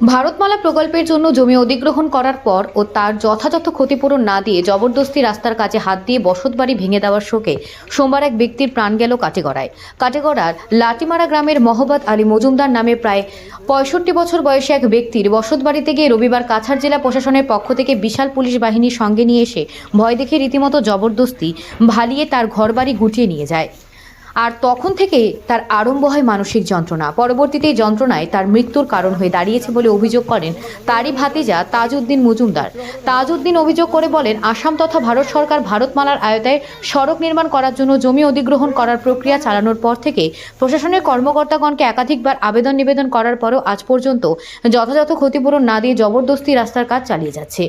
ভারতমালা প্রকল্পের জন্য জমি অধিগ্রহণ করার পর ও তার যথাযথ ক্ষতিপূরণ না দিয়ে জবরদস্তি রাস্তার কাছে হাত দিয়ে বসতবাড়ি ভেঙে দেওয়ার শোকে সোমবার এক ব্যক্তির প্রাণ গেল কাটেগড়ায়। কাটেগড়ার লাটিমারা গ্রামের মহব্বত আলী মজুমদার নামে প্রায় পঁয়ষট্টি বছর বয়সী এক ব্যক্তির বসতবাড়িতে গিয়ে রবিবার কাছাড় জেলা প্রশাসনের পক্ষ থেকে বিশাল পুলিশ বাহিনীর সঙ্গে নিয়ে এসে ভয় দেখে রীতিমতো জবরদস্তি ভালিয়ে তার ঘরবাড়ি গুটিয়ে নিয়ে যায়। আর তখন থেকে তার আরম্ভ হয় মানসিক যন্ত্রণা। পরবর্তীতে যন্ত্রণায় তার মৃত্যুর কারণ হয়ে দাঁড়িয়েছে বলে অভিযোগ করেন তারই ভাতিজা তাজউদ্দিন মজুমদার। তাজউদ্দিন অভিযোগ করে বলেন, আসাম তথা ভারত সরকার ভারতমালার আয়তায় সড়ক নির্মাণ করার জন্য জমি অধিগ্রহণ করার প্রক্রিয়া চালানোর পর থেকে প্রশাসনের কর্মকর্তাগণকে একাধিকবার আবেদন নিবেদন করার পরেও আজ পর্যন্ত যথাযথ ক্ষতিপূরণ না দিয়ে জবরদস্তি রাস্তার কাজ চালিয়ে যাচ্ছে।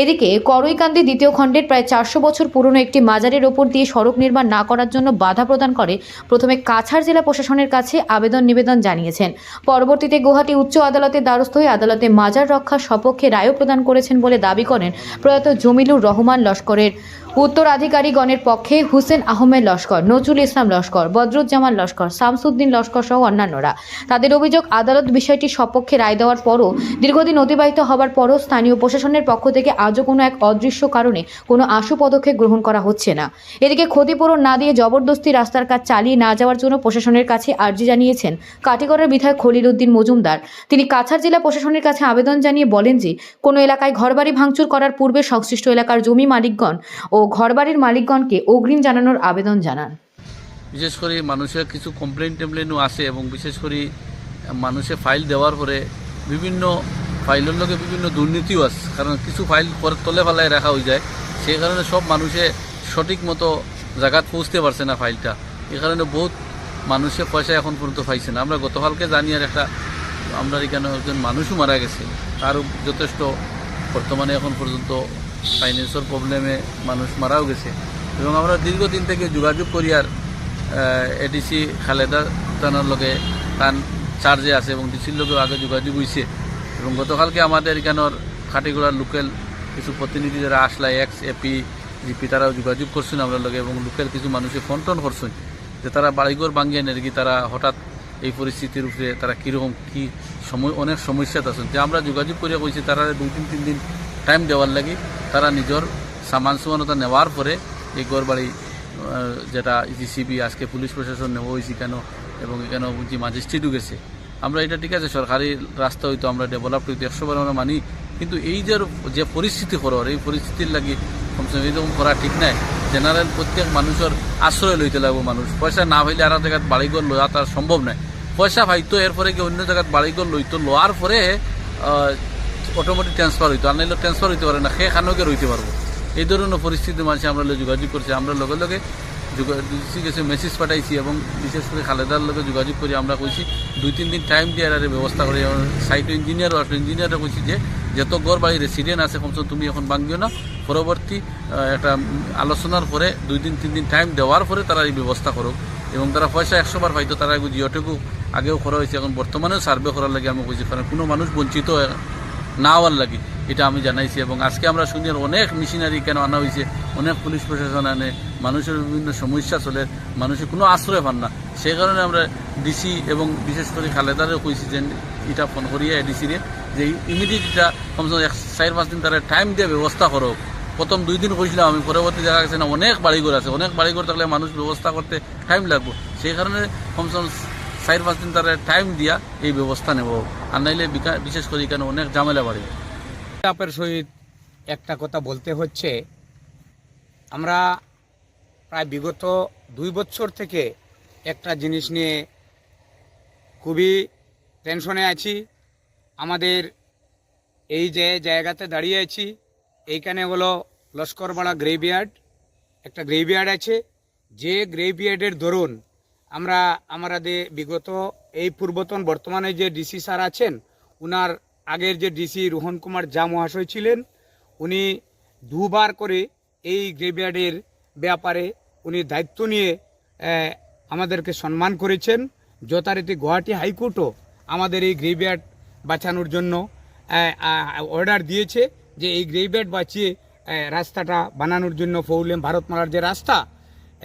এদিকে করইকান্দি দ্বিতীয় খণ্ডের প্রায় চারশো বছর পুরনো একটি মাজারের ওপর দিয়ে সড়ক নির্মাণ না করার জন্য বাধা প্রদান করে প্রথমে কাছাড় জেলা প্রশাসনের কাছে আবেদন নিবেদন জানিয়েছেন। পরবর্তীতে গুয়াহাটি উচ্চ আদালতে দ্বারস্থ হয়ে আদালতে মাজার রক্ষার সপক্ষে রায়ও প্রদান করেছেন বলে দাবি করেন প্রয়াত জমিলুর রহমান লস্করের। উত্তরাধিকারীগণের পক্ষে হুসেন আহমেদ লস্কর, নজরুল ইসলাম লস্কর, বদরুজ্জামান লস্কর, শামসুদ্দিন লস্কর সহ অন্যান্যরা। তাদের অভিযোগ, আদালত বিষয়টি সপক্ষে রায় দেওয়ার পরও, দীর্ঘদিন অতিবাহিত হবার পরও স্থানীয় প্রশাসনের পক্ষ থেকে আজও কোনো এক অদৃশ্য কারণে কোনো আশু পদক্ষেপ গ্রহণ করা হচ্ছে না। এদিকে ক্ষতিপূরণ না দিয়ে জবরদস্তি রাস্তার কাজ চালিয়ে না যাওয়ার জন্য প্রশাসনের কাছে আর্জি জানিয়েছেন কাটিগড়ের বিধায়ক খলিল উদ্দিন মজুমদার। তিনি কাছাড় জেলা প্রশাসনের কাছে আবেদন জানিয়ে বলেন যে, কোনো এলাকায় ঘরবাড়ি ভাঙচুর করার পূর্বে সংশ্লিষ্ট এলাকার জমি মালিকগণ ও ঘরবাড়ির মালিকগণকে অগ্রিম জানানোর আবেদন জানান। বিশেষ করে মানুষের কিছু কমপ্লেন টেমপ্লেনও আসে এবং বিশেষ করে মানুষে ফাইল দেওয়ার পরে বিভিন্ন ফাইলের লগে বিভিন্ন দুর্নীতিও আছে। কারণ কিছু ফাইল পরে তলে ফেলায় রাখা হয়ে যায়। সেই কারণে সব মানুষে সঠিক মতো জায়গাত পৌঁছতে পারছে না ফাইলটা এই কারণে বহুত মানুষে পয়সা এখন পর্যন্ত পাইছে না। আমরা গতকালকে জানি আর একটা আমরা এখানে একজন মানুষও মারা গেছে। তারও যথেষ্ট বর্তমানে এখন পর্যন্ত ফাইন্যান্সের প্রবলেমে মানুষ মারাও গেছে। এবং আমরা দীর্ঘদিন থেকে যোগাযোগ করি আর এডিসি খালেদা তানার লগে তান চার্জে আছে এবং ডিসির লগেও আগে যোগাযোগ হয়েছে এবং গতকালকে আমাদের এখানের খাটিগুড়ার লোকাল কিছু প্রতিনিধি যারা আসলা এক্স এপি জিপি তারাও যোগাযোগ করছেন আমরা লগে এবং লোকাল কিছু মানুষে ফোন টোন করছেন যে তারা বাড়িঘর ভাঙিয়ে নাকি তারা হঠাৎ এই পরিস্থিতির উপরে তারা কীরকম কী সময় অনেক সমস্যাত আছেন যে আমরা যোগাযোগ করে কইছি তারা দুই তিন তিন দিন টাইম দেওয়ার লাগি তারা নিজের সামান সমানতা নেওয়ার পরে এই গড় বাড়ি আহ, যেটা জিসিবি আজকে পুলিশ প্রশাসন নেওয়া হয়েছে কেন এবং এখানে যে ম্যাজিস্ট্রেটও গেছে। আমরা এটা ঠিক আছে সরকারি রাস্তা হয়তো আমরা ডেভেলপ হইতো একশো বার আমরা মানি কিন্তু এই যে যে পরিস্থিতি করার এই পরিস্থিতির লাগি কমসে কম এরকম করা ঠিক নাই। জেনারেল প্রত্যেক মানুষের আশ্রয় লইতে লাগবো মানুষ। পয়সা না হইলে আর জায়গায় বাড়িঘর লওয়া তার সম্ভব নয় পয়সা পাইতো, এরপরে কি অন্য জায়গায় বাড়িঘর লইতো, লওয়ার পরে অটোমেটিক ট্রান্সফার হইতো। আর নাইলে ট্রান্সফার হইতে পারে না সেখানেও রইতে পারব। এই ধরনের পরিস্থিতি মানুষ আমরা যোগাযোগ করছি। আমরা লগে লগে গেছে মেসেজ পাঠাইছি এবং বিশেষ করে খালেদার লগে যোগাযোগ করে আমরা কইছি, দুই তিন দিন টাইম দিয়ে আর ব্যবস্থা করে। সাইট ইঞ্জিনিয়ারও আসলে ইঞ্জিনিয়ারও কইছি যে, যত গড় বাড়ি রেসিডেন্ট আছে, কমসে তুমি এখন ভাঙিও না। পরবর্তী একটা আলোচনার পরে দুই দিন, তিন দিন টাইম দেওয়ার পরে তারা এই ব্যবস্থা করুক। এবং তারা পয়সা একশো বার পাইতো তারা জিওটেকু আগেও করা হয়েছে। এখন বর্তমানেও সার্ভে করার লাগে আমি কইছি, কারণ কোনো মানুষ বঞ্চিত না হওয়ার লাগে, এটা আমি জানাইছি। এবং আজকে আমরা শুনি অনেক মেশিনারি কেন আনা হয়েছে, অনেক পুলিশ প্রশাসন আনে, মানুষের বিভিন্ন সমস্যা চলে, মানুষের কোনো আশ্রয় পান না। সেই কারণে আমরা ডিসি এবং বিশেষ করে খালেদারও কইছি যে এটা ফোন করিয়া ডিসিরে যে ইমিডিয়েট এটা কমসে কম এক চার পাঁচ দিন তারা টাইম দিয়ে ব্যবস্থা করো। প্রথম দুই দিন কইছিলাম আমি পরবর্তী দেখা গেছে না, অনেক বাড়িঘর আছে। অনেক বাড়িঘর থাকলে মানুষ ব্যবস্থা করতে টাইম লাগবে। সেই কারণে কমসে কম চার পাঁচ দিন তারা টাইম দিয়া এই ব্যবস্থা নেব। আর নাইলে বিশেষ করে এখানে অনেক ঝামেলা বাড়ি। চাপের সহিত একটা কথা বলতে হচ্ছে, আমরা প্রায় বিগত দুই বছর থেকে একটা জিনিস নিয়ে খুবই টেনশনে আছি। আমাদের এই যে জায়গাতে দাঁড়িয়ে আছি এইখানে হলো লস্করবাড়া গ্রেভিয়ার্ড একটা গ্রেভিয়ার্ড আছে। যে গ্রেভিয়ার্ডের দরুন আমরা আমাদের বিগত এই পূর্বতন বর্তমানে যে ডিসি স্যার আছেন, উনার আগের যে ডিসি রোহন কুমার জা মহাশয় ছিলেন, উনি দুবার করে এই গ্রেভিয়ার্ডের ব্যাপারে উনি দায়িত্ব নিয়ে আমাদেরকে সম্মান করেছেন। যথারীতি গুয়াহাটি হাইকোর্টও আমাদের এই গ্রেভিয়ার্ড বাঁচানোর জন্য অর্ডার দিয়েছে। যে এই গ্রেভিয়ার্ড বাঁচিয়ে রাস্তাটা বানানোর জন্য ফৌলেম ভারতমালার যে রাস্তা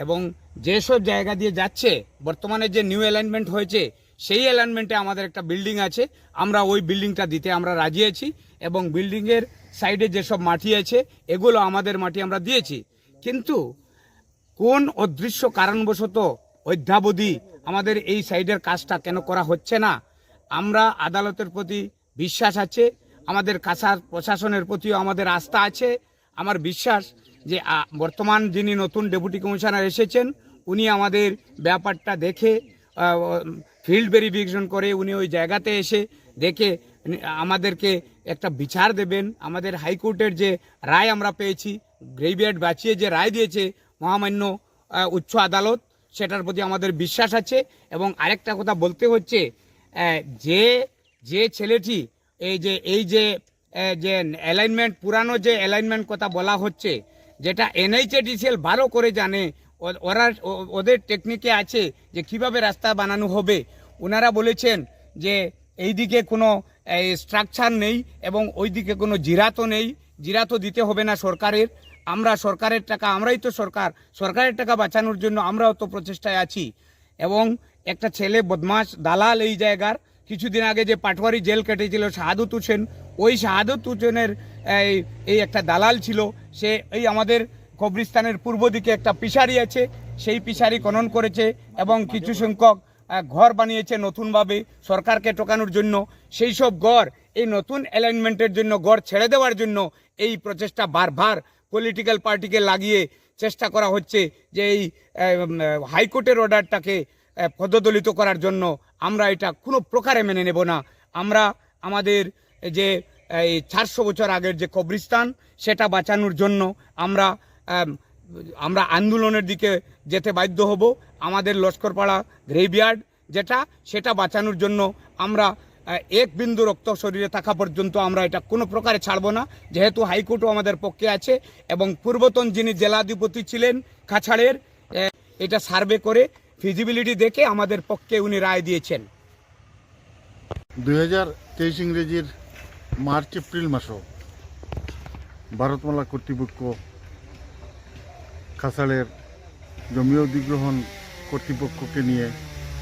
এবং যেসব জায়গা দিয়ে যাচ্ছে, বর্তমানে যে নিউ অ্যালাইনমেন্ট হয়েছে, সেই অ্যালাইনমেন্টে আমাদের একটা বিল্ডিং আছে। আমরা ওই বিল্ডিংটা দিতে আমরা রাজি আছি এবং বিল্ডিংয়ের সাইডে যেসব মাটি আছে, এগুলো আমাদের মাটি আমরা দিয়েছি। কিন্তু কোন অদৃশ্য কারণবশত অধ্যাবধি আমাদের এই সাইডের কাজটা কেন করা হচ্ছে না? আমরা আদালতের প্রতি বিশ্বাস আছে আমাদের কাছার প্রশাসনের প্রতিও আমাদের আস্থা আছে। আমার বিশ্বাস যে বর্তমান যিনি নতুন ডেপুটি কমিশনার এসেছেন, উনি আমাদের ব্যাপারটা দেখে ফিল্ড ভেরিফিকেশন করে উনি ওই জায়গাতে এসে দেখে আমাদেরকে একটা বিচার দেবেন। আমাদের হাইকোর্টের যে রায় আমরা পেয়েছি, গ্রেভিয়ার্ড বাঁচিয়ে যে রায় দিয়েছে মহামান্য উচ্চ আদালত, সেটার প্রতি আমাদের বিশ্বাস আছে। এবং আরেকটা কথা বলতে হচ্ছে যে যে ছেলেটি এই যে এই যে যে অ্যালাইনমেন্ট পুরানো যে অ্যালাইনমেন্ট কথা বলা হচ্ছে, যেটা এনএইচএডিসিএল ভালো করে জানে ওরা ওদের টেকনিকে আছে যে কীভাবে রাস্তা বানানো হবে। ওনারা বলেছেন যে এইদিকে কোনো স্ট্রাকচার নেই এবং ওইদিকে কোনো জিরাতও নেই। জিরাতও দিতে হবে না সরকারের। আমরা সরকারের টাকা, আমরাই তো সরকার। সরকারের টাকা বাঁচানোর জন্য আমরাও তো প্রচেষ্টায় আছি। এবং একটা ছেলে বদমাস দালাল এই জায়গার কিছুদিন আগে যে পাটওয়ারি জেল কেটেছিল শাহাদুত হোসেন ওই শাহাদুত হোসেনের এই এই একটা দালাল ছিল, সে এই আমাদের কবরিস্তানের পূর্ব দিকে একটা পিসারি আছে, সেই পিসারি খনন করেছে এবং কিছু সংখ্যক ঘর বানিয়েছে নতুনভাবে সরকারকে টোকানোর জন্য। সেই সব ঘর, এই নতুন অ্যালাইনমেন্টের জন্য গড় ছেড়ে দেওয়ার জন্য এই প্রচেষ্টা বারবার পলিটিক্যাল পার্টিকে লাগিয়ে চেষ্টা করা হচ্ছে যে এই হাইকোর্টের অর্ডারটাকে পদদলিত করার জন্য আমরা এটা কোনো প্রকারে মেনে নেব না। আমরা আমাদের যে, এই চারশো বছর আগের যে কবরিস্তান সেটা বাঁচানোর জন্য আমরা আমরা আন্দোলনের দিকে যেতে বাধ্য হব। আমাদের লস্করপাড়া গ্রেভিয়ার্ড যেটা, সেটা বাঁচানোর জন্য আমরা এক বিন্দু রক্ত শরীরে থাকা পর্যন্ত আমরা এটা কোনো প্রকারে ছাড়বো না। যেহেতু হাইকোর্টও আমাদের পক্ষে আছে এবং পূর্বতন যিনি জেলাধিপতি ছিলেন কাছাড়ের এটা সার্ভে করে ফিজিবিলিটি দেখে আমাদের পক্ষে উনি রায় দিয়েছেন। দুই হাজার তেইশ ইংরেজির মার্চ, এপ্রিল মাসও ভারতমালা কর্তৃপক্ষ খাসালের জমি অধিগ্রহণ কর্তৃপক্ষকে নিয়ে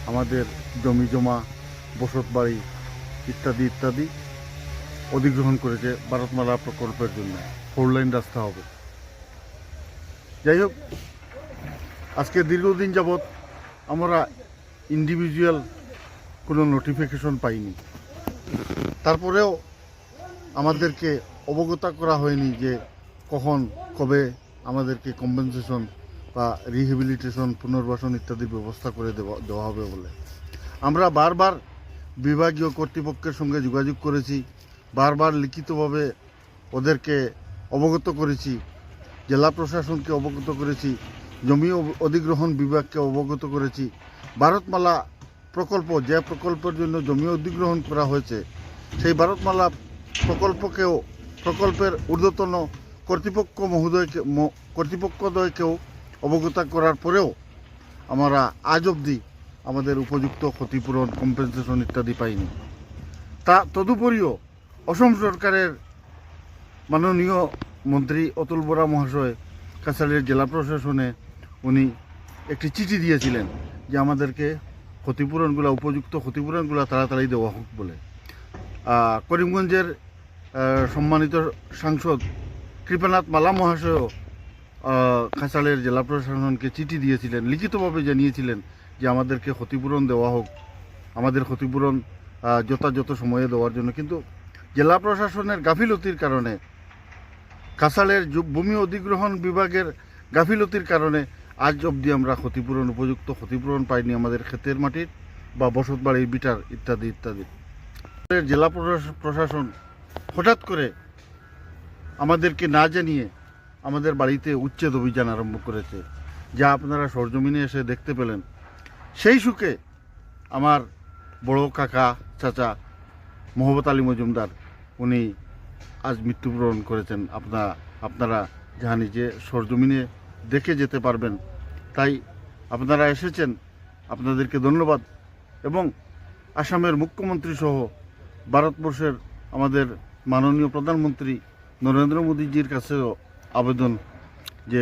আমাদের জমি জমা, বসত বাড়ি ইত্যাদি ইত্যাদি অধিগ্রহণ করেছে ভারতমালা প্রকল্পের জন্য। ফোর লাইন রাস্তা হবে। যাই হোক, আজকে দীর্ঘদিন যাবৎ আমরা ইন্ডিভিজুয়াল কোনো নোটিফিকেশন পাইনি। তারপরেও আমাদেরকে অবগত করা হয়নি যে কখন, কবে আমাদেরকে কম্পেনসেশন বা রিহেবিলিটেশন পুনর্বাসন ইত্যাদির ব্যবস্থা করে দেওয়া দেওয়া হবে বলে। আমরা বারবার বিভাগীয় কর্তৃপক্ষের সঙ্গে যোগাযোগ করেছি, বারবার লিখিতভাবে ওদেরকে অবগত করেছি, জেলা প্রশাসনকে অবগত করেছি জমি অধিগ্রহণ বিভাগকে অবগত করেছি। ভারতমালা প্রকল্প যে প্রকল্পের জন্য জমি অধিগ্রহণ করা হয়েছে, সেই ভারতমালা প্রকল্পকেও প্রকল্পের ঊর্ধ্বতন কর্তৃপক্ষ মহোদয়কে কর্তৃপক্ষদ্বয়কেও অবগত করার পরেও আমরা আজ অবধি আমাদের উপযুক্ত ক্ষতিপূরণ কম্পেনসেশন ইত্যাদি পাইনি। তা তদুপরিও অসম সরকারের মাননীয় মন্ত্রী অতুল বরা মহাশয় কাছাড়ের জেলা প্রশাসনে উনি একটি চিঠি দিয়েছিলেন যে আমাদেরকে ক্ষতিপূরণগুলো উপযুক্ত ক্ষতিপূরণগুলো তাড়াতাড়ি দেওয়া হোক বলে। করিমগঞ্জের সম্মানিত সাংসদ কৃপানাথ মালা মহাশয়ও আহ, খাসালের জেলা প্রশাসনকে চিঠি দিয়েছিলেন লিখিতভাবে জানিয়েছিলেন যে আমাদেরকে ক্ষতিপূরণ দেওয়া হোক আমাদের ক্ষতিপূরণ যথাযথ সময়ে দেওয়ার জন্য। কিন্তু জেলা প্রশাসনের গাফিলতির কারণে কাসালের ভূমি অধিগ্রহণ বিভাগের গাফিলতির কারণে আজ অবধি আমরা ক্ষতিপূরণ উপযুক্ত ক্ষতিপূরণ পাইনি আমাদের ক্ষেতের মাটির বা বসত বাড়ির বিটার ইত্যাদি ইত্যাদি। জেলা প্রশাস- প্রশাসন হঠাৎ করে আমাদেরকে না জানিয়ে আমাদের বাড়িতে উচ্ছেদ অভিযান আরম্ভ করেছে। যা আপনারা সরজমিনে এসে দেখতে পেলেন। সেই সুখে আমার বড় কাকা, চাচা মোহাম্মদ আলী মজুমদার, উনি আজ মৃত্যুবরণ করেছেন। আপনারা আপনারা জানি যে সরজমিনে দেখে যেতে পারবেন। তাই আপনারা এসেছেন, আপনাদেরকে ধন্যবাদ। এবং আসামের মুখ্যমন্ত্রী সহ ভারতবর্ষের আমাদের মাননীয় প্রধানমন্ত্রী নরেন্দ্র মোদীজির কাছেও আবেদন যে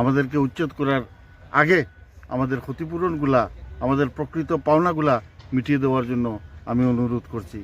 আমাদেরকে উচ্ছেদ করার আগে আমাদের ক্ষতিপূরণগুলা, আমাদের প্রকৃত পাওনাগুলা মিটিয়ে দেওয়ার জন্য আমি অনুরোধ করছি।